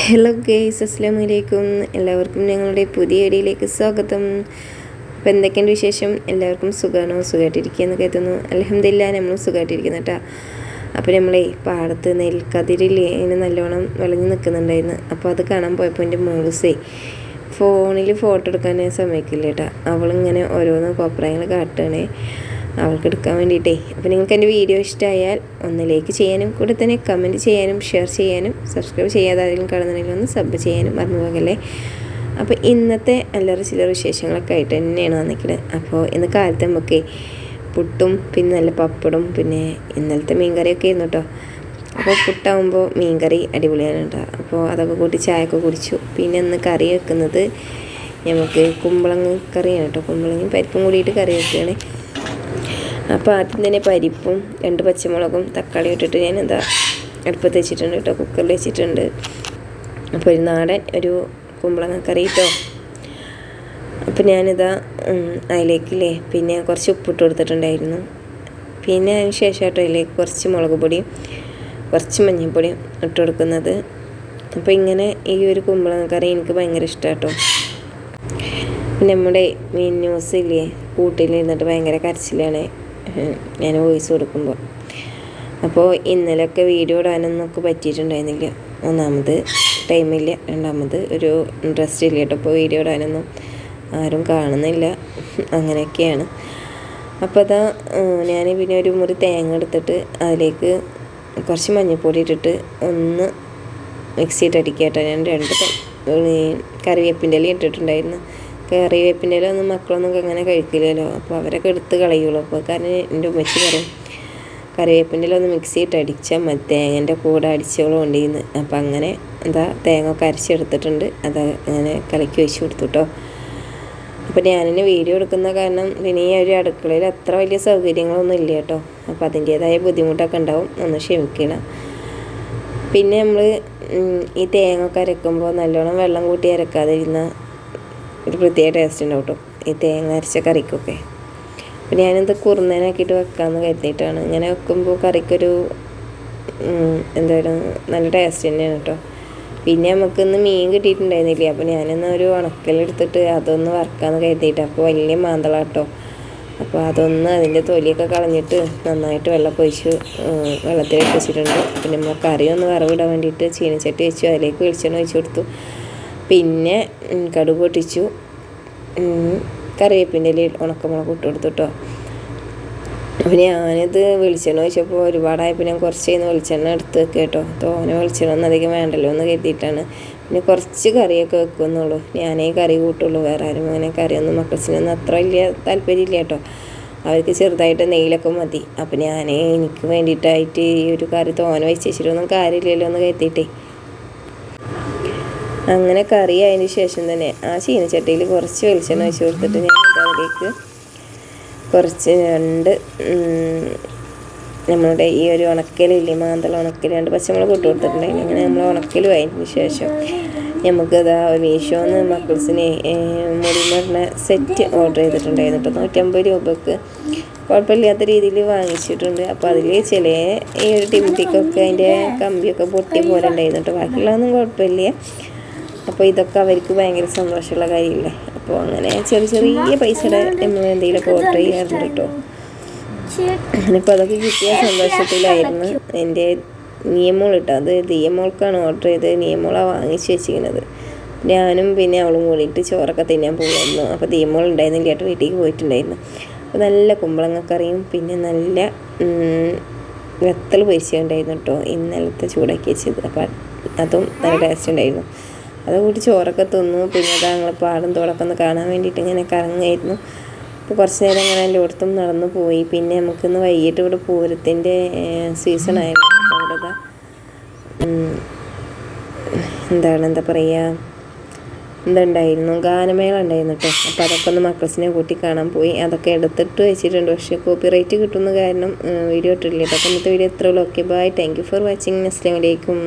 Hello guys അസ്സാം വലൈക്കും എല്ലാവർക്കും ഞങ്ങളുടെ പുതിയ വീഡിയോയിലേക്ക് സ്വാഗതം. അപ്പോൾ എന്തൊക്കെയുണ്ട് വിശേഷം? എല്ലാവർക്കും സുഖമാണോ സുഖമായിട്ടിരിക്കുകയെന്ന് കരുതുന്നു. അലഹമില്ല നമ്മളും സുഖമായിട്ടിരിക്കുന്നു കേട്ടോ അപ്പോൾ നമ്മളെ പാടത്ത് നെൽക്കതിരിൽ ഇങ്ങനെ നല്ലോണം വിളഞ്ഞ് നിൽക്കുന്നുണ്ടായിരുന്നു അപ്പോൾ അത് കാണാൻ പോയപ്പോൾ എന്റെ മോളുസേ ഫോണിൽ ഫോട്ടോ എടുക്കാൻ സമയക്കില്ല കേട്ടോ അവളിങ്ങനെ ഓരോന്ന് കോപ്രായങ്ങൾ കാട്ടുകയാണേ അവൾക്ക് എടുക്കാൻ വേണ്ടിയിട്ടേ. അപ്പോൾ നിങ്ങൾക്ക് എന്റെ വീഡിയോ ഇഷ്ടമായാൽ ഒന്ന് ലൈക്ക് ചെയ്യാനും കൂടെ തന്നെ കമന്റ് ചെയ്യാനും ഷെയർ ചെയ്യാനും സബ്സ്ക്രൈബ് ചെയ്യാതെ ആരെങ്കിലും കാണുന്നുണ്ടെങ്കിൽ ഒന്ന് സബ് ചെയ്യാനും മറന്നു പോകല്ലേ. അപ്പോൾ ഇന്നത്തെ അല്ലറ ചില്ലറ വിശേഷങ്ങളൊക്കെ ആയിട്ട് തന്നെയാണ് വന്നിക്കുന്നത് അപ്പോൾ ഇന്ന് കാലത്ത് നമുക്ക് പുട്ടും പിന്നെ നല്ല പപ്പടും പിന്നെ ഇന്നലത്തെ മീൻകറിയൊക്കെ ആയിരുന്നു കേട്ടോ അപ്പോൾ പുട്ടാകുമ്പോൾ മീൻകറി അടിപൊളിയാണ് കേട്ടോ അപ്പോൾ അതൊക്കെ കൂട്ടി ചായയൊക്കെ കുടിച്ചു. പിന്നെ ഇന്ന് കറി വെക്കുന്നത് നമുക്ക് കുമ്പളങ്ങ കറിയാണ് കേട്ടോ കുമ്പളങ്ങയും പരിപ്പും കൂടിയിട്ട് കറി വെക്കുകയാണ്. അപ്പോൾ ആദ്യം തന്നെ പരിപ്പും രണ്ട് പച്ചമുളകും തക്കാളി ഇട്ടിട്ട് ഞാൻ എന്താ അടുപ്പത്ത് വെച്ചിട്ടുണ്ട് കേട്ടോ കുക്കറിൽ വെച്ചിട്ടുണ്ട്. അപ്പോൾ ഒരു നാടൻ ഒരു കുമ്പളങ്ങ കറി കേട്ടോ. അപ്പോൾ ഞാനിതാ അതിലേക്കില്ലേ പിന്നെ കുറച്ച് ഉപ്പിട്ട് കൊടുത്തിട്ടുണ്ടായിരുന്നു. പിന്നെ അതിന് ശേഷം കേട്ടോ അതിലേക്ക് കുറച്ച് മുളക് പൊടിയും കുറച്ച് മഞ്ഞൾപ്പൊടിയും ഇട്ട് കൊടുക്കുന്നത്. അപ്പോൾ ഇങ്ങനെ ഈ ഒരു കുമ്പളങ്ങ കറി എനിക്ക് ഭയങ്കര ഇഷ്ടമാണ് കേട്ടോ. നമ്മുടെ മീൻ ന്യൂസ് ഇല്ലേ കൂട്ടിലിരുന്നിട്ട് ഭയങ്കര കരച്ചിലാണ്. ഞാൻ വോയിസ് കൊടുക്കുമ്പോൾ അപ്പോൾ ഇന്നലെയൊക്കെ വീഡിയോ ഇടാനൊന്നൊക്കെ പറ്റിയിട്ടുണ്ടായിരുന്നില്ല. ഒന്നാമത് ടൈമില്ല രണ്ടാമത് ഒരു ഇൻട്രസ്റ്റ് ഇല്ല കേട്ടോ. അപ്പോൾ വീഡിയോ ഇടാനൊന്നും ആരും കാണുന്നില്ല. അങ്ങനെയൊക്കെയാണ്. അപ്പോൾ അതാ ഞാൻ പിന്നെ ഒരു മുറി തേങ്ങ എടുത്തിട്ട് അതിലേക്ക് കുറച്ച് മഞ്ഞൾപ്പൊടി ഇട്ടിട്ട് ഒന്ന് മിക്സിയിട്ട് അടിക്കുക കേട്ടോ ഞാൻ രണ്ട് കറിവേപ്പിന്റെ ഇല ഇട്ടിട്ടുണ്ടായിരുന്നു. കറിവേപ്പിന്റെ ഇല ഒന്നും മക്കളൊന്നും അങ്ങനെ കഴിക്കില്ലല്ലോ. അപ്പോൾ അവരൊക്കെ എടുത്ത് കളയുള്ളൂ. അപ്പോൾ കാരണം എന്റെ ഉമ്മച്ചി പറയും കറിവേപ്പിന്റെ ഇല ഒന്ന് മിക്സി ഇട്ട് അടിച്ചാൽ മതി. തേങ്ങന്റെ കൂടെ അടിച്ചോളം ഉണ്ടെന്ന്. അപ്പോൾ അങ്ങനെ എന്താ തേങ്ങ ഒക്കെ അരച്ചെടുത്തിട്ടുണ്ട്. അത് അങ്ങനെ കലക്കി വെച്ച് കൊടുത്തു കേട്ടോ അപ്പോൾ ഞാനിന് വീഡിയോ എടുക്കുന്ന കാരണം ഇനി ഒരു അടുക്കളയിൽ അത്ര വലിയ സൗകര്യങ്ങളൊന്നും ഇല്ല കേട്ടോ അപ്പോൾ അതിന്റേതായ ബുദ്ധിമുട്ടൊക്കെ ഉണ്ടാവും. ഒന്ന് ക്ഷമിക്കണം. പിന്നെ നമ്മൾ ഈ തേങ്ങ ഒക്കെ അരക്കുമ്പോൾ നല്ലോണം വെള്ളം കൂട്ടി അരക്കാതിരുന്ന ഒരു പ്രത്യേക ടേസ്റ്റ് ഉണ്ടാവും കേട്ടോ. ഈ തേങ്ങ അരച്ച കറിക്കൊക്കെ. അപ്പം ഞാനിത് കുറുന്നേനാക്കിയിട്ട് വെക്കാമെന്ന് കരുതിയിട്ടാണ്. ഇങ്ങനെ വെക്കുമ്പോൾ കറിക്കൊരു എന്തായാലും നല്ല ടേസ്റ്റ് തന്നെയാണ് കേട്ടോ. പിന്നെ നമുക്കിന്ന് മീൻ കിട്ടിയിട്ടുണ്ടായിരുന്നില്ല? അപ്പോൾ ഞാനിന്ന് ഒരു ഉണക്കലെടുത്തിട്ട് അതൊന്ന് വറക്കാമെന്ന് കരുതിയിട്ട്. അപ്പോൾ വലിയ മാന്തളാട്ടോ അപ്പോൾ അതൊന്ന് അതിന്റെ തൊലിയൊക്കെ കളഞ്ഞിട്ട് നന്നായിട്ട് വെള്ളം പൊഴിച്ച് വെള്ളത്തിൽ വെച്ചിട്ടുണ്ട് പിന്നെ നമ്മൾ കറി ഒന്ന് വറവിടാൻ വേണ്ടിയിട്ട് ചീനച്ചട്ടി വെച്ചു. അതിലേക്ക് വെളിച്ചെണ്ണ ഒഴിച്ചു കൊടുത്തു. പിന്നെ കടുക് പൊട്ടിച്ചു. കറിവേപ്പിന്റെ ഇല ഉണക്കമുളക് ഇട്ട് കൊടുത്തു കേട്ടോ അപ്പം ഞാനിത് വെളിച്ചെണ്ണ ഒഴിച്ചപ്പോൾ ഒരുപാടായപ്പോൾ ഞാൻ കുറച്ച് കഴിഞ്ഞ് വെളിച്ചെണ്ണ എടുത്ത് വെക്കുക കേട്ടോ തോനെ വെളിച്ചെണ്ണ ഒന്നും അധികം വേണ്ടല്ലോ എന്ന് കരുതിയിട്ടാണ്. പിന്നെ കുറച്ച് കറിയൊക്കെ വെക്കുമെന്നുള്ളൂ ഞാനേ കറി കൂട്ടുള്ളൂ. വേറെ ആരും അങ്ങനെ കറിയൊന്നും മക്കൾസിനൊന്നും അത്ര വലിയ താല്പര്യമില്ല കേട്ടോ അവർക്ക് ചെറുതായിട്ട് നെയ്യിലൊക്കെ മതി. അപ്പം ഞാൻ എനിക്ക് വേണ്ടിയിട്ടായിട്ട് ഈ ഒരു കറി തോന വെച്ചിട്ടൊന്നും കാര്യമില്ലല്ലോ എന്ന് കരുതിയിട്ടേ. അങ്ങനെ കറി ആയതിന് ശേഷം തന്നെ ആ ചീനച്ചട്ടിയിൽ കുറച്ച് വെളിച്ചെണ്ണ ഒഴിച്ച് കൊടുത്തിട്ട് ഞാൻ അതിലേക്ക് കുറച്ച് രണ്ട് നമ്മളുടെ ഈ ഒരു ഉണക്കലില്ലേ മാന്തള ഉണക്കൽ രണ്ട് പച്ചമുളക് ഇട്ട് കൊടുത്തിട്ടുണ്ടായിരുന്നു. അങ്ങനെ നമ്മൾ ഉണക്കലും അതിന് ശേഷം നമുക്കത് മീഷോന്ന് മക്കിൾസിന് മുടി പറഞ്ഞ സെറ്റ് ഓർഡർ ചെയ്തിട്ടുണ്ടായിരുന്നു. കേട്ടോ നൂറ്റമ്പത് രൂപക്ക് കുഴപ്പമില്ലാത്ത രീതിയിൽ വാങ്ങിച്ചിട്ടുണ്ട്. അപ്പോൾ അതിൽ ചില ഈ ഒരു ടിമിറ്റിക്കൊക്കെ അതിന്റെ കമ്പിയൊക്കെ പൊട്ടി പോലെ ഉണ്ടായിരുന്നു കേട്ടോ ബാക്കിയുള്ളതൊന്നും കുഴപ്പമില്ല. അപ്പോൾ ഇതൊക്കെ അവർക്ക് ഭയങ്കര സന്തോഷമുള്ള കാര്യമില്ലേ? അപ്പോൾ അങ്ങനെ ചെറിയ ചെറിയ പൈസയുടെ നമ്മൾ എന്തെങ്കിലുമൊക്കെ ഓർഡർ ചെയ്യാറുണ്ട് കേട്ടോ. ഞാനിപ്പോൾ അതൊക്കെ കിട്ടിയ സന്തോഷത്തിലായിരുന്നു. എന്റെ നിയമോൾ ഇട്ടോ അത് ദിയമോൾക്കാണ് ഓർഡർ ചെയ്ത് നിയമോളാണ് വാങ്ങിച്ചു വെച്ചിരിക്കുന്നത്. ഞാനും പിന്നെ അവളും കൂടിയിട്ട് ചോറൊക്കെ തിന്നാൻ പോകുമായിരുന്നു അപ്പോൾ ദിയമോൾ ഉണ്ടായിരുന്നില്ല കേട്ടോ. വീട്ടിലേക്ക് പോയിട്ടുണ്ടായിരുന്നു. അപ്പോൾ നല്ല കുമ്പളങ്ങക്കറിയും പിന്നെ നല്ല വെത്തൽ പൊരിച്ചുണ്ടായിരുന്നു കേട്ടോ. ഇന്നലത്തെ ചൂടാക്കി വെച്ചത്. അപ്പോൾ അതും നല്ല ടേസ്റ്റ് ഉണ്ടായിരുന്നു. അത് കൂട്ടി ചോറൊക്കെ തിന്നു. പിന്നെ അത് ഞങ്ങൾ പാടും തോടൊക്കെ ഒന്ന് കാണാൻ വേണ്ടിയിട്ട് ഇങ്ങനെ കറങ്ങായിരുന്നു. അപ്പോൾ കുറച്ച് നേരം ഇങ്ങനെ അങ്ങനെ അടുത്തും നടന്നു പോയി. പിന്നെ നമുക്കിന്ന് വൈകിട്ട് ഇവിടെ പൂരത്തിന്റെ സീസൺ ആയിരുന്നു അപ്പോൾ ഇവിടെ എന്താണ് എന്താ പറയുക എന്തുണ്ടായിരുന്നു ഗാനമേള ഉണ്ടായിരുന്നു കേട്ടോ. അപ്പോൾ അതൊക്കെ ഒന്ന് മക്കൾസിനെ കൂട്ടി കാണാൻ പോയി. അതൊക്കെ എടുത്തിട്ട് വെച്ചിട്ടുണ്ട്. പക്ഷേ കോപ്പി റൈറ്റ് കിട്ടുന്ന കാരണം വീഡിയോ ഇട്ടില്ല അപ്പോൾ ഇന്നത്തെ വീഡിയോ എത്ര ഉള്ളൂ. Okay bye thank you for watching അസ്ലാമലേക്കും